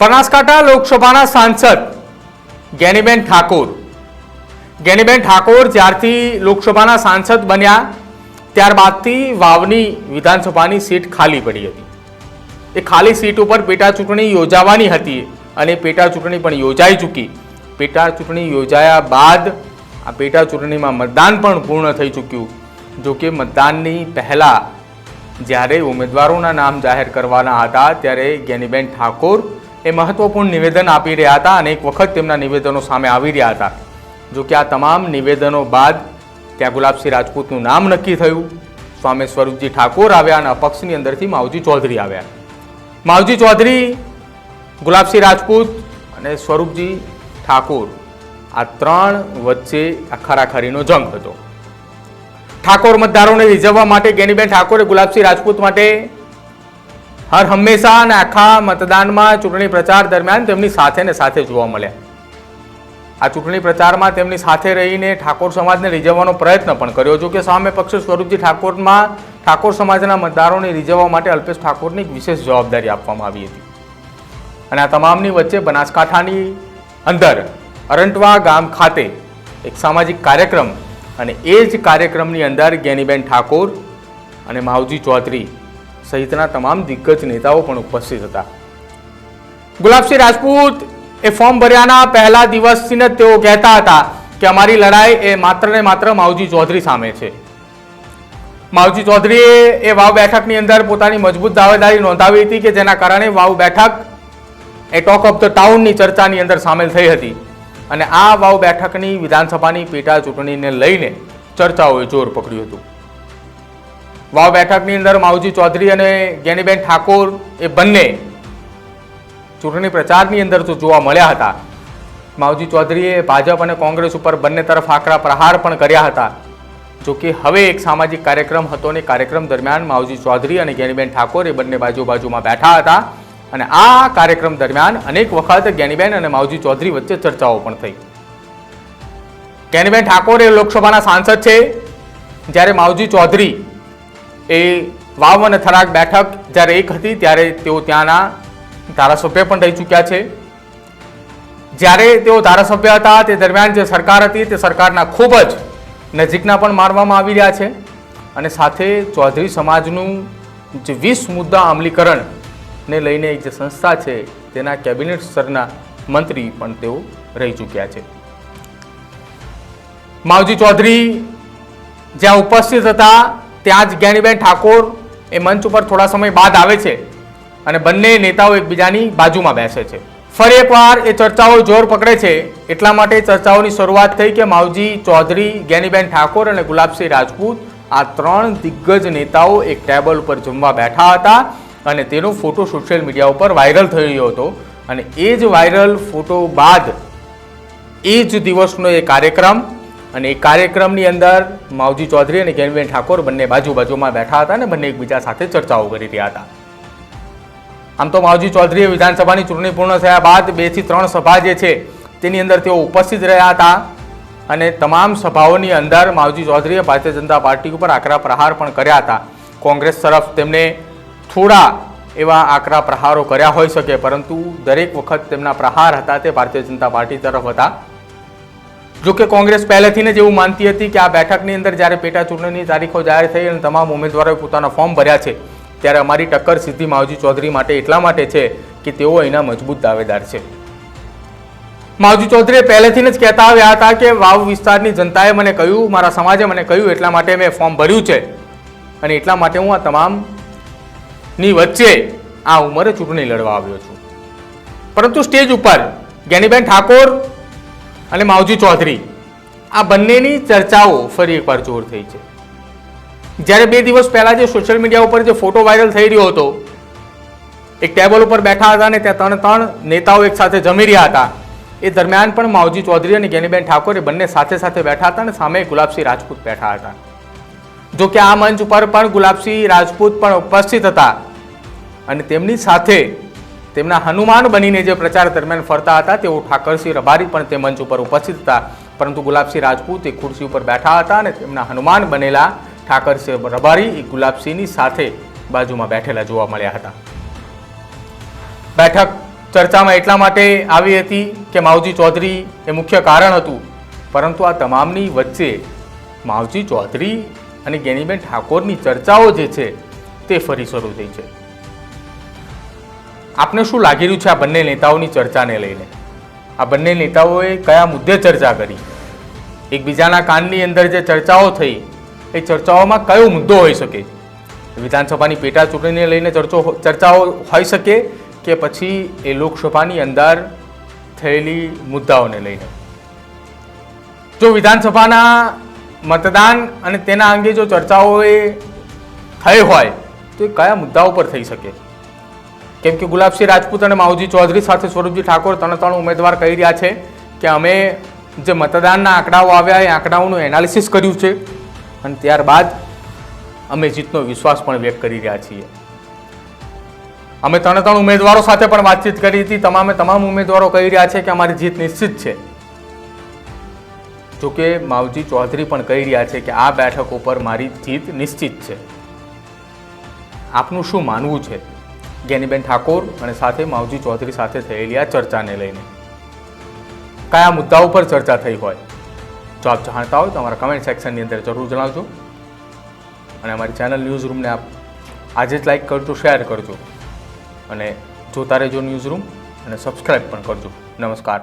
બનાસકાંઠા લોકસભાના સાંસદ જ્ઞાનીબેન ઠાકોર. જ્ઞાનીબેન ઠાકોર જ્યારથી લોકસભાના સાંસદ બન્યા, ત્યારબાદથી વાવની વિધાનસભાની સીટ ખાલી પડી હતી. એ ખાલી સીટ ઉપર પેટા ચૂંટણી યોજાવાની હતી અને પેટા ચૂંટણી પણ યોજાઈ ચૂકી. પેટા ચૂંટણી યોજાયા બાદ આ પેટા ચૂંટણીમાં મતદાન પણ પૂર્ણ થઈ ચૂક્યું. જોકે મતદાનની પહેલાં જ્યારે ઉમેદવારોના નામ જાહેર કરવાના હતા, ત્યારે જ્ઞાનીબેન ઠાકોર એ મહત્વપૂર્ણ નિવેદન આપી રહ્યા હતા અને એક વખત તેમના નિવેદનો સામે આવી રહ્યા હતા. જો કે આ તમામ નિવેદનો બાદ ત્યાં ગુલાબસિંહ રાજપૂતનું નામ નક્કી થયું. સ્વામી સ્વરૂપજી ઠાકોર આવ્યા અને અપક્ષની અંદરથી માવજી ચૌધરી આવ્યા. માવજી ચૌધરી, ગુલાબસિંહ રાજપૂત અને સ્વરૂપજી ઠાકોર આ ત્રણ વચ્ચે આ ખરાખરીનો જંગ હતો. ઠાકોર મતદારોને રીઝવવા માટે ગેનીબેન ઠાકોરે ગુલાબસિંહ રાજપૂત માટે હર હંમેશા અને આખા મતદાનમાં ચૂંટણી પ્રચાર દરમિયાન તેમની સાથે ને સાથે જોવા મળ્યા. આ ચૂંટણી પ્રચારમાં તેમની સાથે રહીને ઠાકોર સમાજને રીઝવવાનો પ્રયત્ન પણ કર્યો. જો કે સામે પક્ષ સ્વરૂપજી ઠાકોરમાં ઠાકોર સમાજના મતદારોને રીઝવવા માટે અલ્પેશ ઠાકોરની વિશેષ જવાબદારી આપવામાં આવી હતી. અને આ તમામની વચ્ચે બનાસકાંઠાની અંદર અરંટવા ગામ ખાતે એક સામાજિક કાર્યક્રમ અને એ જ કાર્યક્રમની અંદર જ્ઞાનીબેન ઠાકોર અને માવજી ચૌધરી સહિતના તમામ દિગ્ગજ નેતાઓ પણ ઉપસ્થિત હતા. ગુલાબસિંહ રાજપૂત એ ફોર્મ ભર્યાના પહેલા દિવસથી જ તેઓ કહેતા હતા કે અમારી લડાઈ એ માત્ર ને માત્ર માવજી ચૌધરી સામે છે. માવજી ચૌધરીએ એ વાવ બેઠકની અંદર પોતાની મજબૂત દાવેદારી નોંધાવી હતી કે જેના કારણે વાવ બેઠક એ ટોક ઓફ ધ ટાઉનની ચર્ચાની અંદર સામેલ થઈ હતી અને આ વાવ બેઠકની વિધાનસભાની પેટા ચૂંટણીને લઈને ચર્ચાઓએ જોર પકડ્યું હતું. વાવ બેઠકની અંદર માવજી ચૌધરી અને જ્ઞાનીબેન ઠાકોર એ બંને ચૂંટણી પ્રચારની અંદર તો જોવા મળ્યા હતા. માવજી ચૌધરીએ ભાજપ અને કોંગ્રેસ ઉપર બંને તરફ આકરા પ્રહાર પણ કર્યા હતા. જો કે હવે એક સામાજિક કાર્યક્રમ હતો અને કાર્યક્રમ દરમિયાન માવજી ચૌધરી અને જ્ઞાનીબેન ઠાકોર એ બંને બાજુ બાજુમાં બેઠા હતા અને આ કાર્યક્રમ દરમિયાન અનેક વખત જ્ઞાનીબેન અને માવજી ચૌધરી વચ્ચે ચર્ચાઓ પણ થઈ. જ્ઞાનીબેન ઠાકોર એ લોકસભાના સાંસદ છે. જ્યારે માવજી ચૌધરી એ વાવ અને થરાદ બેઠક જ્યારે એક હતી ત્યારે તેઓ ત્યાંના ધારાસભ્ય પણ રહી ચૂક્યા છે. જ્યારે તેઓ ધારાસભ્ય હતા, તે દરમિયાન જે સરકાર હતી, તે સરકારના ખૂબ જ નજીકના પણ મારવામાં આવી રહ્યા છે. અને સાથે ચૌધરી સમાજનું જે વીસ મુદ્દા અમલીકરણને લઈને એક જે સંસ્થા છે, તેના કેબિનેટ સ્તરના મંત્રી પણ તેઓ રહી ચૂક્યા છે. માવજી ચૌધરી જ્યાં ઉપસ્થિત હતા ત્યાં જ જ્ઞાનીબેન ઠાકોર એ મંચ ઉપર થોડા સમય બાદ આવે છે અને બંને નેતાઓ એકબીજાની બાજુમાં બેસે છે. ફરી એકવાર એ ચર્ચાઓ જોર પકડે છે. એટલા માટે ચર્ચાઓની શરૂઆત થઈ કે માવજી ચૌધરી, જ્ઞાનીબેન ઠાકોર અને ગુલાબસિંહ રાજપૂત આ ત્રણ દિગ્ગજ નેતાઓ એક ટેબલ ઉપર જમવા બેઠા હતા અને તેનો ફોટો સોશિયલ મીડિયા ઉપર વાયરલ થઈ રહ્યો હતો. અને એ જ વાયરલ ફોટો બાદ એ જ દિવસનો એ કાર્યક્રમ અને એ કાર્યક્રમની અંદર માવજી ચૌધરી અને કેનબેન ઠાકોર બંને બાજુ બાજુમાં બેઠા હતા અને બંને એકબીજા સાથે ચર્ચાઓ કરી રહ્યા હતા. આમ તો માવજી ચૌધરીએ વિધાનસભાની ચૂંટણી પૂર્ણ થયા બાદ બેથી ત્રણ સભા જે છે, તેની અંદર તેઓ ઉપસ્થિત રહ્યા હતા અને તમામ સભાઓની અંદર માવજી ચૌધરીએ ભારતીય જનતા પાર્ટી ઉપર આકરા પ્રહાર પણ કર્યા હતા. કોંગ્રેસ તરફ તેમણે થોડા એવા આકરા પ્રહારો કર્યા હોઈ શકે, પરંતુ દરેક વખત તેમના પ્રહાર હતા તે ભારતીય જનતા પાર્ટી તરફ હતા. જો કે કોંગ્રેસ પહેલેથી જ એવું માનતી હતી કે આ બેઠકની અંદર જ્યારે પેટા ચૂંટણીની તારીખો જાહેર થઈ અને તમામ ઉમેદવારોએ પોતાના ફોર્મ ભર્યા છે, ત્યારે અમારી ટક્કર સીધી માવજી ચૌધરી માટે એટલા માટે છે કે તેઓ અહીંના મજબૂત દાવેદાર છે. માવજી ચૌધરીએ પહેલેથી જ કહેતા આવ્યા હતા કે વાવ વિસ્તારની જનતાએ મને કહ્યું, મારા સમાજે મને કહ્યું, એટલા માટે મેં ફોર્મ ભર્યું છે. અને એટલા માટે હું આ તમામની વચ્ચે આ ઉંમરે ચૂંટણી લડવા આવ્યો છું. પરંતુ સ્ટેજ ઉપર જ્ઞાનીબેન ઠાકોર અને માવજી ચૌધરી, આ બંનેની ચર્ચાઓ ફરી એકવાર જોર થઈ છે. જ્યારે બે દિવસ પહેલાં જે સોશિયલ મીડિયા ઉપર જે ફોટો વાયરલ થઈ રહ્યો હતો, એક ટેબલ ઉપર બેઠા હતા અને ત્યાં ત્રણ ત્રણ નેતાઓ એક સાથે જમી રહ્યા હતા, એ દરમિયાન પણ માવજી ચૌધરી અને ગેનીબેન ઠાકોર બંને સાથે સાથે બેઠા હતા અને સામે ગુલાબસિંહ રાજપૂત બેઠા હતા. જો કે આ મંચ ઉપર પણ ગુલાબસિંહ રાજપૂત પણ ઉપસ્થિત હતા અને તેમની સાથે તેમના હનુમાન બનીને જે પ્રચાર દરમિયાન ફરતા હતા, તેઓ ઠાકરસિંહ રબારી પણ તે મંચ ઉપર ઉપસ્થિત હતા. પરંતુ ગુલાબસિંહ રાજપૂત એ ખુરશી ઉપર બેઠા હતા અને તેમના હનુમાન બનેલા ઠાકરસિંહ રબારી એ ગુલાબસિંહની સાથે બાજુમાં બેઠેલા જોવા મળ્યા હતા. બેઠક ચર્ચામાં એટલા માટે આવી હતી કે માવજી ચૌધરી એ મુખ્ય કારણ હતું. પરંતુ આ તમામની વચ્ચે માવજી ચૌધરી અને ગેનીબેન ઠાકોરની ચર્ચાઓ જે છે, તે ફરી શરૂ થઈ છે. આપને શું લાગી રહ્યું છે આ બંને નેતાઓની ચર્ચાને લઈને? આ બંને નેતાઓએ કયા મુદ્દે ચર્ચા કરી? એકબીજાના કાનની અંદર જે ચર્ચાઓ થઈ, એ ચર્ચાઓમાં કયો મુદ્દો હોઈ શકે? વિધાનસભાની પેટા ચૂંટણીને લઈને ચર્ચો ચર્ચાઓ હોઈ શકે કે પછી એ લોકસભાની અંદર થયેલી મુદ્દાઓને લઈને? જો વિધાનસભાના મતદાન અને તેના અંગે જો ચર્ચાઓ એ થઈ હોય, તો એ કયા મુદ્દાઓ પર થઈ શકે? કેમ કે ગુલાબસિંહ રાજપૂત અને માવજી ચૌધરી સાથે સ્વરૂપજી ઠાકોર ત્રણ ત્રણ ઉમેદવાર કહી રહ્યા છે કે અમે જે મતદાનના આંકડાઓ આવ્યા એ આંકડાઓનું એનાલિસિસ કર્યું છે અને ત્યારબાદ અમે જીતનો વિશ્વાસ પણ વ્યક્ત કરી રહ્યા છીએ. અમે ત્રણ ત્રણ ઉમેદવારો સાથે પણ વાતચીત કરી હતી. તમામે તમામ ઉમેદવારો કહી રહ્યા છે કે અમારી જીત નિશ્ચિત છે. જોકે માવજી ચૌધરી પણ કહી રહ્યા છે કે આ બેઠક ઉપર મારી જીત નિશ્ચિત છે. આપનું શું માનવું છે? જ્ઞાનીબેન ઠાકોર અને સાથે માવજી ચૌધરી સાથે થયેલી આ ચર્ચાને લઈને. કયા મુદ્દાઓ પર ચર્ચા થઈ હોય? જો આપ જાણતા હોય તો અમારા કમેન્ટ સેક્શનની અંદર જરૂર જણાવજો. અને અમારી ચેનલ ન્યૂઝ રૂમને આપ આજે જ લાઈક કરજો શેર કરજો. અને જોતા રહેજો ન્યૂઝ રૂમ અને સબસ્ક્રાઈબ પણ કરજો. નમસ્કાર.